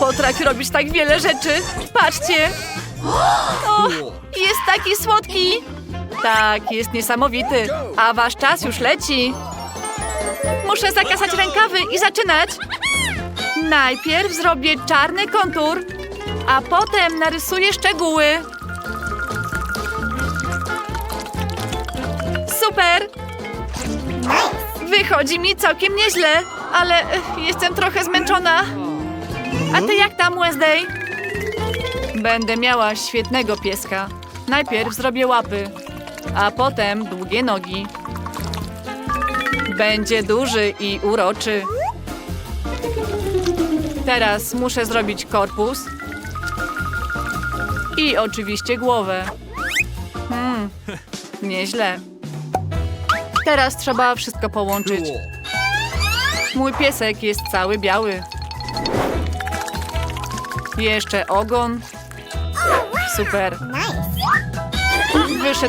Potrafi robić tak wiele rzeczy. Patrzcie. O, jest taki słodki. Tak, jest niesamowity. A wasz czas już leci. Muszę zakasać rękawy i zaczynać. Najpierw zrobię czarny kontur, a potem narysuję szczegóły. Super! Wychodzi mi całkiem nieźle, ale eh, jestem trochę zmęczona. A ty jak tam, Wednesday? Będę miała świetnego pieska. Najpierw zrobię łapy, a potem długie nogi. Będzie duży i uroczy. Teraz muszę zrobić korpus i oczywiście głowę. Hmm, nieźle. Teraz trzeba wszystko połączyć. Mój piesek jest cały biały. Jeszcze ogon. Super.